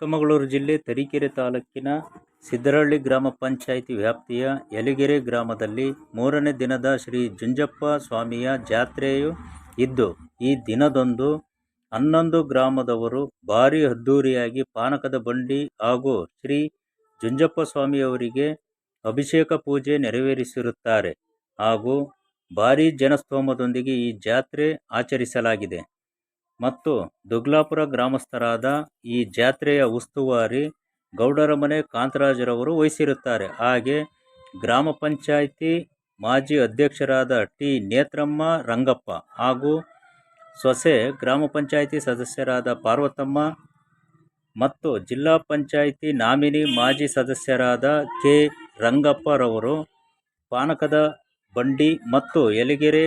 ಚಿಕ್ಕಮಗಳೂರು ಜಿಲ್ಲೆ ತರೀಕೆರೆ ತಾಲೂಕಿನ ಸಿದ್ದರಹಳ್ಳಿ ಗ್ರಾಮ ಪಂಚಾಯಿತಿ ವ್ಯಾಪ್ತಿಯ ಯಲಿಗೆರೆ ಗ್ರಾಮದಲ್ಲಿ ಮೂರನೇ ದಿನದ ಶ್ರೀ ಜುಂಜಪ್ಪ ಸ್ವಾಮಿಯ ಜಾತ್ರೆಯು ಇದ್ದು, ಈ ದಿನದಂದು ಹನ್ನೊಂದು ಗ್ರಾಮದವರು ಭಾರಿ ಅದ್ದೂರಿಯಾಗಿ ಪಾನಕದ ಬಂಡಿ ಹಾಗೂ ಶ್ರೀ ಜುಂಜಪ್ಪ ಸ್ವಾಮಿಯವರಿಗೆ ಅಭಿಷೇಕ ಪೂಜೆ ನೆರವೇರಿಸಿರುತ್ತಾರೆ ಹಾಗೂ ಭಾರೀ ಜನಸ್ತೋಮದೊಂದಿಗೆ ಈ ಜಾತ್ರೆ ಆಚರಿಸಲಾಗಿದೆ. ಮತ್ತು ದುಗ್ಲಾಪುರ ಗ್ರಾಮಸ್ಥರಾದ ಈ ಜಾತ್ರೆಯ ಉಸ್ತುವಾರಿ ಗೌಡರ ಮನೆ ಕಾಂತರಾಜರವರು ವಹಿಸಿರುತ್ತಾರೆ. ಹಾಗೆ ಗ್ರಾಮ ಪಂಚಾಯಿತಿ ಮಾಜಿ ಅಧ್ಯಕ್ಷರಾದ ಟಿ. ನೇತ್ರಮ್ಮ ರಂಗಪ್ಪ ಹಾಗೂ ಸೊಸೆ ಗ್ರಾಮ ಪಂಚಾಯಿತಿ ಸದಸ್ಯರಾದ ಪಾರ್ವತಮ್ಮ ಮತ್ತು ಜಿಲ್ಲಾ ಪಂಚಾಯಿತಿ ನಾಮಿನಿ ಮಾಜಿ ಸದಸ್ಯರಾದ ಕೆ. ರಂಗಪ್ಪರವರು ಪಾನಕದ ಬಂಡಿ ಮತ್ತು ಯಲಗೆರೆ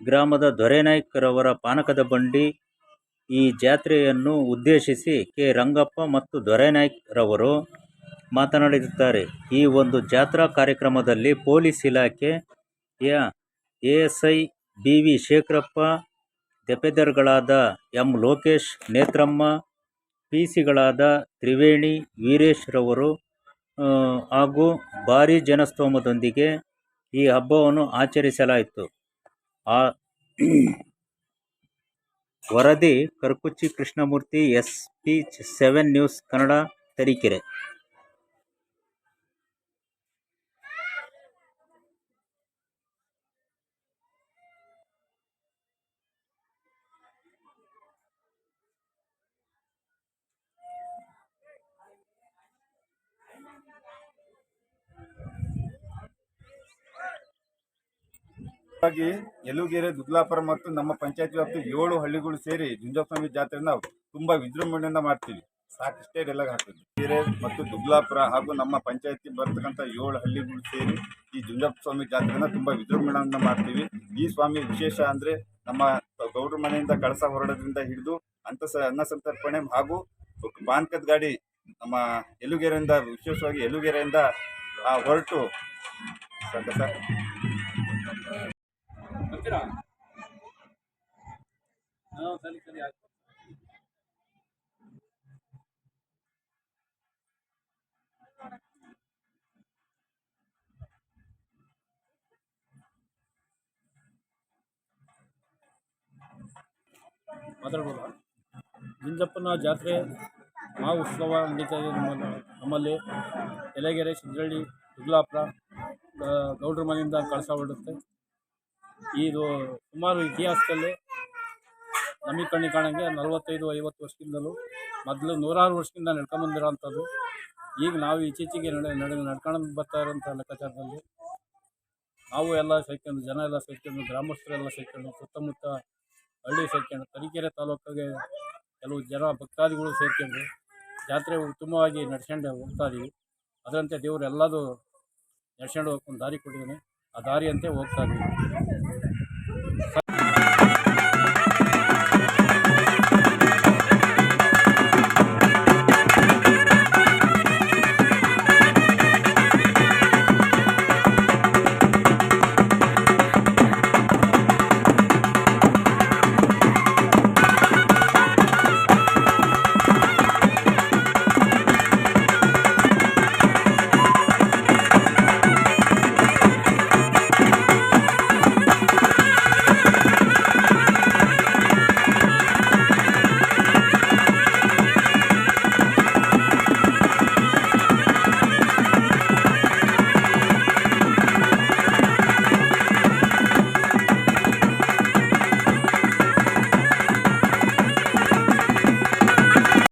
ಗ್ರಾಮದ ದೊರೆನಾಯ್ಕರವರ ಪಾನಕದ ಬಂಡಿ ಈ ಜಾತ್ರೆಯನ್ನು ಉದ್ದೇಶಿಸಿ ಕೆ. ರಂಗಪ್ಪ ಮತ್ತು ದೊರೆನಾಯ್ಕರವರು ಮಾತನಾಡಿರುತ್ತಾರೆ ಈ ಒಂದು ಜಾತ್ರಾ ಕಾರ್ಯಕ್ರಮದಲ್ಲಿ ಪೊಲೀಸ್ ಇಲಾಖೆಯ A S I B V Shekharappa, ದೆಪೆದರ್ಗಳಾದ M. Lokesh, Netramma P ಸಿಗಳಾದ ತ್ರಿವೇಣಿ ವೀರೇಶ್ರವರು ರವರು ಹಾಗೂ ಭಾರೀ ಜನಸ್ತೋಮದೊಂದಿಗೆ ಈ ಹಬ್ಬವನ್ನು ಆಚರಿಸಲಾಯಿತು. ಆ ವರದಿ Karkuchi Krishnamurthy S P seven news Kannada Tarikere ಹಾಗಾಗಿ ಯಲುಗೆರೆ ದುಗ್ಲಾಪುರ ಮತ್ತು ನಮ್ಮ ಪಂಚಾಯತ್ ವ್ಯಾಪ್ತಿ ಏಳು ಹಳ್ಳಿಗಳು ಸೇರಿ ಜುಂಜಸ್ವಾಮಿ ಜಾತ್ರೆನ ತುಂಬಾ ವಿಜೃಂಭಣೆಯಿಂದ ಮಾಡ್ತೀವಿ. ಸಾಕಷ್ಟೇ ಎಲ್ಲ ಹಾಕ್ತೀವಿ. ಮತ್ತು ದುಗ್ಲಾಪುರ ಹಾಗೂ ನಮ್ಮ ಪಂಚಾಯತಿ ಬರ್ತಕ್ಕಂಥ ಏಳು ಹಳ್ಳಿಗಳು ಸೇರಿ ಈ ಜುಂಜಪ್ಪ ಸ್ವಾಮಿ ಜಾತ್ರೆನ ತುಂಬಾ ವಿಜೃಂಭಣೆಯಿಂದ ಮಾಡ್ತೀವಿ. ಈ ಸ್ವಾಮಿ ವಿಶೇಷ ಅಂದ್ರೆ ನಮ್ಮ ಗೌಡ್ರ ಮನೆಯಿಂದ ಕಳಸ ಹೊರಡೋದ್ರಿಂದ ಹಿಡಿದು ಅಂತ ಅನ್ನ ಸಂತರ್ಪಣೆ ಹಾಗೂ ಪಾನ್ಕದ ಗಾಡಿ ನಮ್ಮ ಯಲುಗೆರೆಯಿಂದ ವಿಶೇಷವಾಗಿ ಯಲುಗೆರೆಯಿಂದ ಆ, ಹೊರಟು ಸರಿ, ಸರ್ ಮಾತಾಡ್ಬೋದಾ? ಜಾತ್ರೆ ಮಹಾ ಉತ್ಸವ ನಡೀತಾ ಇದೆ ನಮ್ಮ ನಮ್ಮಲ್ಲಿ ಎಲೆಗೆರೆ, ಸಿದ್ರಳ್ಳಿ, ದುಗ್ಲಾಪುರ, ಗ- ಗೌಡ್ರ ಮನೆಯಿಂದ ಕಳಸ ಹೊರಡುತ್ತೆ. ಇದು ಸುಮಾರು ಇತಿಹಾಸದಲ್ಲಿ ನಮಗೆ ಕಣ್ಣಿ ಕಾಣಂಗೆ ನಲವತ್ತೈದು, ಐವತ್ತು ವರ್ಷದಿಂದಲೂ ಮೊದಲು ನೂರಾರು ವರ್ಷದಿಂದ ನಡ್ಕೊಂಬಂದಿರೋಂಥದ್ದು ಈಗ ನಾವು ಇತ್ತೀಚೆಗೆ ನಡೆ ನಡೆ, ನಡ್ಕೊಂಡು ಬರ್ತಾ ಇರೋಂಥ ಲೆಕ್ಕಾಚಾರದಲ್ಲಿ ನಾವು ಎಲ್ಲ ಸೇರ್ಕೊಂಡು, ಜನ ಎಲ್ಲ ಸೇರ್ಕೊಂಡು, ಗ್ರಾಮಸ್ಥರೆಲ್ಲ ಸೇರ್ಕೊಂಡು, ಸುತ್ತಮುತ್ತ ಹಳ್ಳಿ ಸೇರ್ಕೊಂಡು, ತರೀಕೆರೆ ತಾಲೂಕಿಗೆ ಕೆಲವು ಜನ ಭಕ್ತಾದಿಗಳು ಸೇರ್ಕೊಂಡು ಜಾತ್ರೆ ಉತ್ತಮವಾಗಿ ನಡ್ಸ್ಕೊಂಡು ಹೋಗ್ತಾ ಇದೀವಿ. ಅದರಂತೆ ದೇವರು ಎಲ್ಲದೂ ನಡ್ಸ್ಕೊಂಡು ಹೋಗ್ಕೊಂಡು ದಾರಿ ಕೊಟ್ಟಿದ್ದೀನಿ ಆ ದಾರಿಯಂತೆ ಹೋಗ್ತಾ ಇದ್ದೀವಿ